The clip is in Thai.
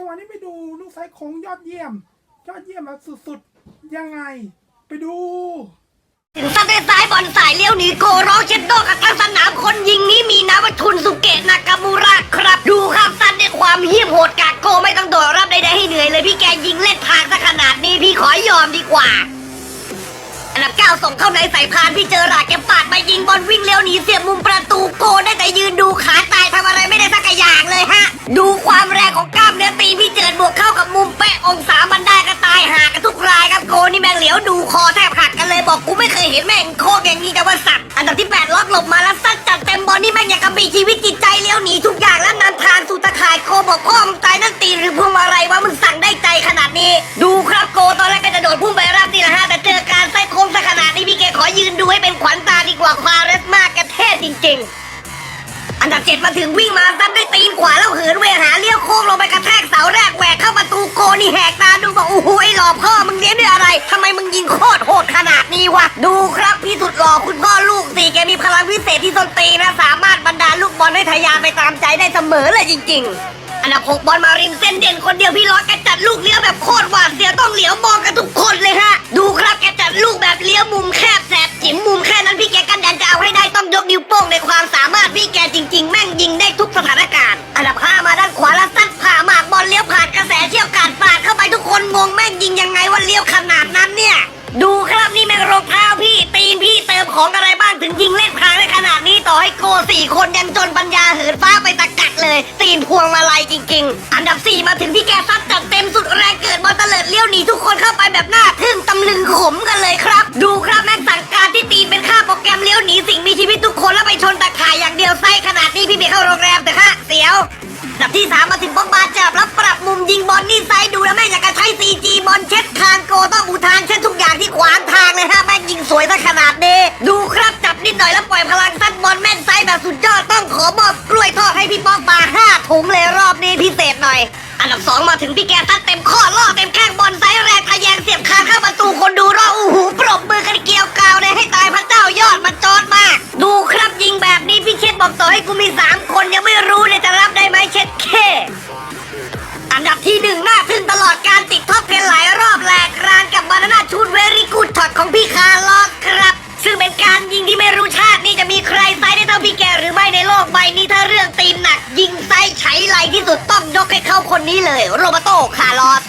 จังหวะนี้ไปดูลูกไซส์ของยอดเยี่ยม ยอดเยี่ยมแบบสุดๆ ยังไง ไปดู ถึงซัดได้ซ้ายบอลสายเลี้ยวหนีโกร้องเช็ดโดกับกลางสนามคนยิงนี้มีนาวทุนสุเกะนากามูระครับ ดูครับซัดด้วยความเหี้ยมโหดกากโกไม่ต้องโดดรับใดๆให้เหนื่อยเลยพี่แกยิงเล่นทางซะขนาดนี้พี่ขอยอมดีกว่า อันดับเก้าส่งเข้าในสายพานพี่เจอราแกปาดมายิงบอลวิ่งเร็วหนีเสียบมุมประตูโกได้แต่ยืนดูขาตายทำอะไรไม่ได้สักอย่างเลยฮะ ดูความแรงของ เลยบอกกูไม่เคยเห็นแม่งโคกอย่างนี้กับว่าสัตว์อันดับที่แปดล็อกหลบมาแล้วซัดจัดเต็มบอลนี่แม่งอยางกับมีชีวิตจิตใจเลี้ยวหนีทุกอย่างแล้วนำทางสู่ตะข่ายโกบอกพ่อมึงตายนั่นตีหรือพวงมาลัยวะมึงสั่งได้ใจขนาดนี้ ดูครับโกตอนแรกก็จะโดดพุ่งไปรับนี่แหละฮะแต่เจอการไส้โค้งซะขนาดนี้พี่แกขอยืนดูให้เป็นขวัญตาดีกว่าควาเรสมากกระเทศจริง ๆอันดับเจ็ดมาถึงวิ่งมาซัดด้วยตีนขวาแล้วเหินเวหาเลี้ยวโค้งลงไปกระแทกเสาแรกแหวกเข้าประตูโกนี่แหกตาดูบอกโอ้โห ล่อพ่อมึงเลี้ยงด้วยอะไรทำไมมึงยิงโคตรโหดขนาดนี้วะ ดูครับพี่สุดหล่อคุณพ่อลูกสี่แกมีพลังวิเศษที่ส้นตีนะ สามารถบรรดาลลูกบอลให้ทะยานไปตามใจได้เสมอเลยจริง ๆ อันดับหกบอลมาริมเส้นเด่นคนเดียวพี่ร้อยแกจัดลูกเลี้ยวแบบโคตรหวาดเสียวต้องเหลียวมอง คนงงแม่งยิงยังไงว่าเลี้ยวขนาดนั้นเนี่ย ดูครับนี่แม่งรองเท้าพี่ตีนพี่เติมของอะไรบ้างถึงยิงเล่นพางได้ขนาดนี้ต่อให้โกสี่คนยังจนปัญญาเหินฟ้าไปตะกัดเลยตีนพวงมาลัยจริง ๆ อันดับสี่มาถึงพี่แกซัดจัดเต็มสุดแรงเกิดบอลเตลิดเลี้ยวหนีทุกคนเข้าไปแบบหน้าทึ่งตำลึงขมกันเลยครับ ดูค ต้องอุทานเช็ดทุกอย่างที่ขวางทางเลยฮะแม่งยิงสวยซะขนาดนี้ ดูครับจับนิดหน่อยแล้วปล่อยพลังซัดบอลแม่นไซด์แบบสุดยอดต้องขอมอบกล้วยทอดให้พี่ป๊อกบาห้าถุงเลยรอบนี้พิเศษหน่อย อันดับสองมาถึงพี่แกซัดเต็มข้อล่อเต็มแข้งบอลไซด์แรงทะแยงเสียบคาเข้าประตูคนดูรออู้หูปรบมือกันเกลียวกาวเลยให้ตายพระเจ้ายอดมันจอดมาก ดูครับยิงแบบนี้พี่เช็ดบอกต่อให้กูมีสา ที่สุดต้องยกให้เขาคนนี้เลย โรเบโตคาร์ลอส